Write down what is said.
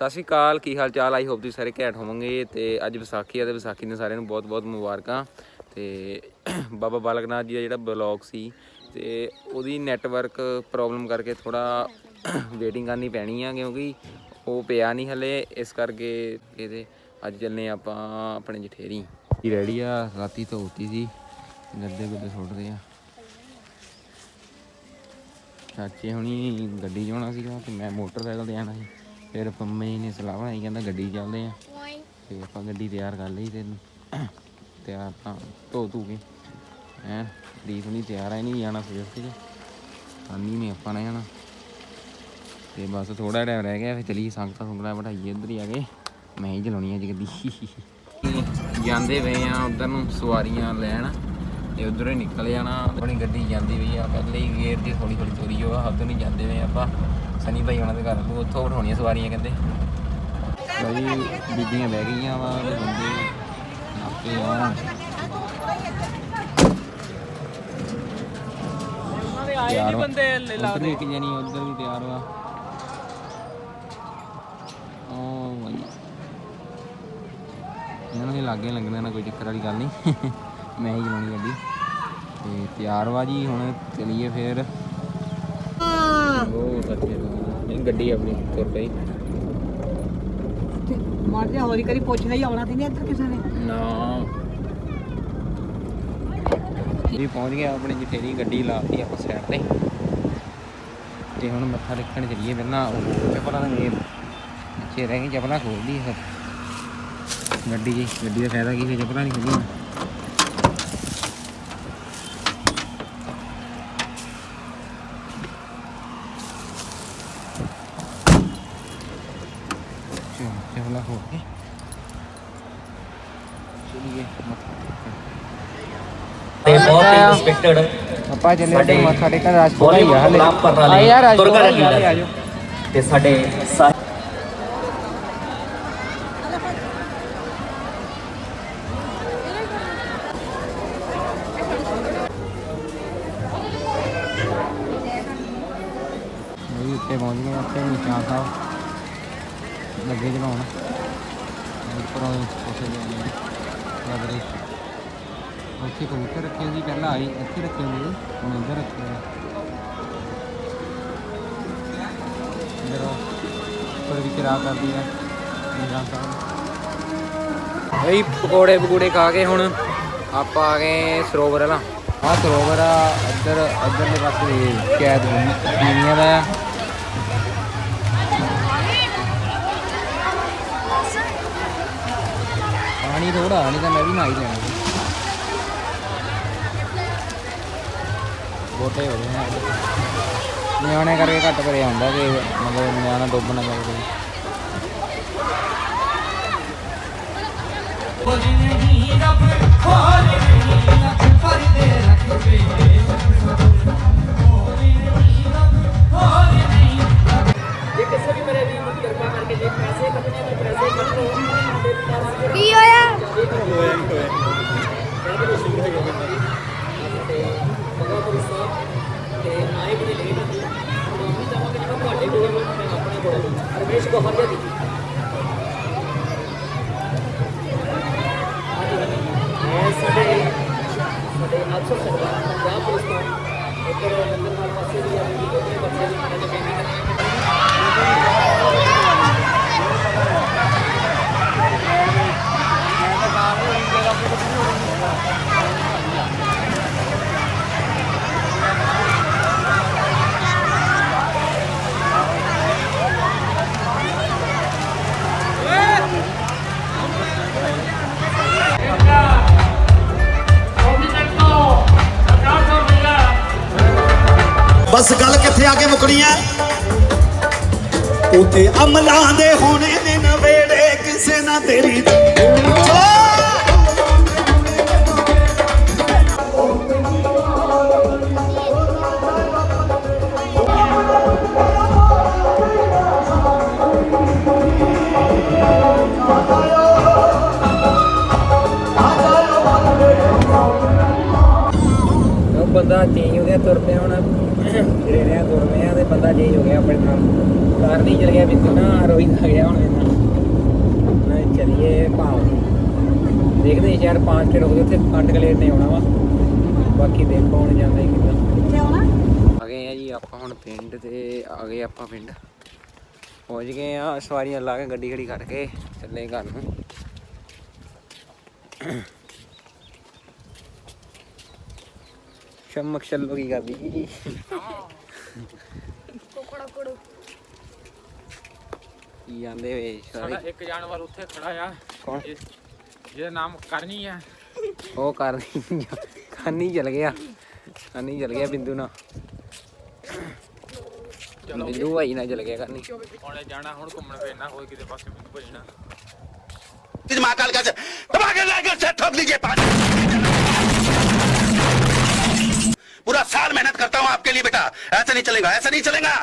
ਸਤਿ ਸ਼੍ਰੀ ਅਕਾਲ, ਕੀ ਹਾਲ ਚਾਲ I hope ਤੁਸੀਂ ਸਾਰੇ ਘੈਂਟ ਹੋਵੋਗੇ ਤੇ ਅੱਜ ਵਿਸਾਖੀ ਆ ਤੇ ਵਿਸਾਖੀ ਨੇ ਸਾਰਿਆਂ ਨੂੰ ਬਹੁਤ-ਬਹੁਤ ਮੁਬਾਰਕਾਂ ਤੇ ਬਾਬਾ ਬਾਲਕ ਨਾਥ ਜੀ ਦਾ ਜਿਹੜਾ ਬਲੌਗ ਸੀ ਤੇ ਉਹਦੀ ਨੈਟਵਰਕ ਪ੍ਰੋਬਲਮ ਕਰਕੇ ਥੋੜਾ ਵੇਟਿੰਗ ਕਰਨੀ ਪੈਣੀ ਆ ਕਿਉਂਕਿ ਉਹ ਪਿਆ ਨਹੀਂ ਹਲੇ, ਇਸ ਕਰਕੇ ਇਹਦੇ ਅੱਜ ਚੱਲਨੇ ਆਪਾਂ ਆਪਣੇ ਜਠੇਰੀ। ਇਹ ਰੈਡੀ ਆ? ਰਾਤੀ ਧੋਤੀ ਸੀ, ਗੱਦੇ ਗੁੱਦੇ ਸੁੱਟਦੇ ਆ। ਚਾਚੇ ਹੁਣੀ ਗੱਡੀ 'ਚ ਆਉਣਾ ਸੀਗਾ ਤੇ ਮੈਂ ਮੋਟਰਸਾਈਕਲ ਤੇ ਆਣਾ ਸੀ। ਫਿਰ ਪੰਮੇ ਨੇ ਸਲਾਹ ਬਣਾਈ, ਕਹਿੰਦਾ ਗੱਡੀ ਚੱਲਦੇ ਆ। ਤੇ ਆਪਾਂ ਗੱਡੀ ਤਿਆਰ ਕਰ ਲਈ ਤੇ ਤਿਆਰ ਆਪਾਂ ਧੋ ਧੂ ਕੇ। ਹੈਂ ਦੀਪ ਨਹੀਂ ਤਿਆਰ ਆ ਨਹੀਂ ਜਾਣਾ ਸਵੇਰ ਤੇ ਸਾਨੀ ਨੇ ਆਪਾਂ ਨੇ ਜਾਣਾ। ਤੇ ਬਸ ਥੋੜਾ ਟਾਈਮ ਰਹਿ ਗਿਆ, ਫਿਰ ਚਲੀ ਸੰਗਤਾਂ ਸੰਗਤਾਂ ਬਿਠਾਈਏ ਇੱਧਰ ਹੀ ਆ ਕੇ। ਮੈਂ ਹੀ ਚਲਾਉਣੀ ਅੱਜ ਗੱਡੀ। ਜਾਂਦੇ ਪਏ ਆ ਉਧਰ ਨੂੰ ਸਵਾਰੀਆਂ ਲੈਣ। ਤੇ ਉਧਰ ਨਿਕਲ ਜਾਣਾ। ਆਪਣੀ ਗੱਡੀ ਜਾਂਦੀ ਪਈ ਆ, ਪਹਿਲੇ ਹੀ ਗੇਰ ਦੀ ਥੋੜੀ ਥੋੜੀ ਚੋਰੀ ਹੋ ਆ ਨਹੀਂ ਜਾਂਦੇ ਪਏ ਆਪਾਂ। ਸਨੀ ਭਾਈ ਉਹਨਾਂ ਦੇ ਘਰ ਨੂੰ ਉੱਥੋਂ ਉਠਾਉਣੀਆਂ ਸਵਾਰੀਆਂ ਕਹਿੰਦੇ। ਬਈ, ਬੀਬੀਆਂ ਬਹਿ ਗਈਆਂ ਵਾ, ਤੇ ਬੰਦੇ ਆਪੇ ਆ। ਤਿਆਰ ਬੰਦੇ ਉਧਰ ਵੀ ਇੱਕ ਜਣੀ ਉਧਰ ਵੀ ਤਿਆਰ ਵਾ। ਓ ਭਾਈ ਇਹਨਾਂ ਦੇ ਲਾਗੇ ਲੱਗਣਾ ਨਾ ਕੋਈ ਚੱਕਰ ਵਾਲੀ ਗੱਲ ਨਹੀਂ। ਮੈਂ ਹੀ ਚਲਾਉਣੀ ਗੱਡੀ। ਤੇ ਤਿਆਰ ਵਾ ਜੀ ਹੁਣ ਚਲੀਏ ਫੇਰ। ਉਹ ਸੱਚੇ ਇਹ ਗੱਡੀ ਆਪਣੀ ਤੁਰ ਪਈ। ਮਾਰ ਜਾ ਹੋਰੀ ਕਰੀ ਪੁੱਛਣਾ ਹੀ ਆਉਣਾ ਤੇ ਨਹੀਂ ਇੱਧਰ ਕਿਸੇ ਨੇ? ਨਾ। ਜੀ ਪਹੁੰਚ ਗਿਆ ਆਪਣੀ ਜਠੇਰੀ ਗੱਡੀ ਲਾਤੀ ਆਪਾਂ ਸਾਈਡ ਤੇ। ਤੇ ਹੁਣ ਮੱਥਾ ਟੇਕਣ ਚੱਲੀਏ ਪਹਿਲਾਂ ਉਹ ਚੱਪਲਾਂ ਦੇ ਅੱਛੇ ਰਹਿ ਗਏ ਚੱਪਲਾਂ ਖੋਲਦੀ ਹੈ ਗੱਡੀ ਜੀ ਗੱਡੀ ਦਾ ਫਾਇਦਾ ਕੀ ਹੈ? ਚੱਪਲਾਂ ਨਹੀਂ ਖੋਲੀਆਂ ਚਲੋ ਚੱਪਲਾਂ ਖੋਲ ਕੇ ਚਲੀਏ ਮੱਥਾ ਟੇਕਣ ਤੇ ਬਹੁਤ ਹੀ। ਰਿਸਪੈਕਟਡ ਆਪਾਂ ਚੱਲੇ ਸਾਡੇ ਮੱਥਾ ਟੇਕਣ ਰਾਜਪੁਰਾ ਹੀ ਆ ਹਲੇ। ਆ ਯਾਰ ਰਾਜਪੁਰਾ ਹੀ ਆ ਤੇ ਸਾਡੇ ਉੱਤੇ ਪਹੁੰਚ ਗਏ ਉੱਤੇ ਨਿਸ਼ਾਨ ਸਾਹਿਬ ਲੱਗੇ ਜਲਾਉਣ ਉੱਪਰੋਂ ਉੱਥੇ ਜਾਂਦੇ ਲੱਗਦੇ ਉੱਥੇ ਕਬੂਤਰ ਰੱਖੇ ਸੀ ਪਹਿਲਾਂ ਆਈ ਇੱਥੇ ਰੱਖੇ ਹੁੰਦੇ ਸੀ, ਹੁਣ ਇੱਧਰ ਰੱਖੇ ਆ। ਇੱਧਰ ਉੱਪਰ ਵੀ ਚਰਾ ਕਰਦੀ ਆ। ਨਿਸ਼ਾਨ ਸਾਹਿਬ ਬਈ ਪਕੌੜੇ ਪਕੂੜੇ ਖਾ ਕੇ ਹੁਣ ਆਪਾਂ ਆ ਗਏ ਸਰੋਵਰ ਵਾਲਾ। ਆ ਸਰੋਵਰ ਆ ਇੱਧਰ ਇੱਧਰਲੇ ਪਾਸੇ ਕੈਦ ਪੀਣੀਆਂ ਦਾ ਆ। ਪਾਣੀ ਥੋੜਾ ਨਹੀਂ ਤਾਂ ਮੈਂ ਵੀ ਨਹਾਈ ਲੈਣਾ ਸੀ। ਹੋ ਗਏ ਨੇ ਨਿਆਣੇ ਕਰਕੇ ਘੱਟ ਭਰਿਆ ਹੁੰਦਾ ਕਿ ਮਤਲਬ ਨਿਆਣਾ ਡੁੱਬ ਨਾ ਜਾਵੇ ਕੋਈ। Arvish Gohamya di. ਸਾਡੇ ਸਾਡੇ ਅਫਸਰ ਸਰਕਾਰ ਪੰਜਾਬ ਪੁਲਿਸ ਤੋਂ ਇੱਕ ਨੰਬਰ ਨਾਲ ਪਾਸੇ ਦੀ ਆਪਣੀ ਬੱਚੇ ਦੀ ਖਾਣੇ ਦੇ ਬੇਨੀ ਕਰਾਇਆ ਬਸ ਗੱਲ ਕਿੱਥੇ ਆ ਕੇ ਮੁਕਣੀ ਐ? ਉਤੇ ਅਮਲਾਂ ਦੇ ਹੋਣੇ ਨੇ ਨਵੇੜੇ ਕਿਸੇ ਨਾ ਤੇਰੀ ਬੰਦਾ ਚੇਂਜ ਹੋ ਗਿਆ, ਤੁਰ ਪਿਆ ਹੁਣ। ਜਿਹੜੇ ਰਿਆ ਤੁਰ ਰਹੇ ਆ ਤੇ ਬੰਦਾ ਚੇਂਜ ਹੋ ਗਿਆ ਆਪਣੇ ਨਾਲ। ਕਾਰ ਨਹੀਂ ਚੱਲ ਗਿਆ ਬਿੰਦੂ ਨਾ ਰੋਹਿਤ ਆ ਗਿਆ ਹੁਣ ਇਹਨਾਂ ਨਾ ਚਲੀਏ ਭਾਵ ਦੇਖਦੇ ਯਾਰ ਪੰਜ ਤੇ ਰੁਕਦੇ ਉੱਥੇ ਅੱਠ ਕਲੇਰ ਨੇ ਆਉਣਾ ਵਾ। ਬਾਕੀ ਦੇਖੋ ਹੁਣ ਜਾਂਦਾ ਕਿੱਦਾਂ। ਕਿੱਥੇ ਆਉਣਾ? ਆ ਗਏ ਆ ਜੀ ਆਪਾਂ ਹੁਣ ਪਿੰਡ ਤੇ ਆ ਗਏ ਆਪਾਂ ਪਿੰਡ। ਪਹੁੰਚ ਗਏ ਆ ਸਵਾਰੀਆਂ ਲਾ ਕੇ ਗੱਡੀ ਖੜੀ ਕਰਕੇ ਚੱਲੇ ਘਰ ਨੂੰ। ਸ਼ਮਕ ਚੱਲੋ ਕੀ ਕਰਦੀ ਜੀ ਕੋਕੜਾ ਕੋੜੋ ਕੀ ਆਂਦੇ ਵੇ ਸਾਰੇ ਸਾਡਾ ਇੱਕ ਜਾਨਵਰ ਉੱਥੇ ਖੜਾ ਆ ਕੌਣ ਇਹ- ਜਿਹਦਾ ਨਾਮ ਕਰਨੀ ਆ ਉਹ ਕਰ ਖਾਨੀ ਚਲ ਗਿਆ ਖਾਨੀ ਚਲ ਗਿਆ ਬਿੰਦੂ ਨਾਲ ਬਿੰਦੂ ਭਾਈ ਨਾਲ ਚਲ ਗਿਆ ਖਾਨੀ ਉਹਨੇ ਜਾਣਾ ਹੁਣ ਘੁੰਮਣ ਫਿਰਨਾ ਹੋਰ ਕਿਤੇ ਪਾਸੇ ਮੈਨੂੰ ਭਜਣਾ महाकाल का धमाके लाकर से ठोक लीजिए पानी पूरा साल मेहनत करता हूँ आपके लिए बेटा ऐसा नहीं चलेगा ऐसा नहीं चलेगा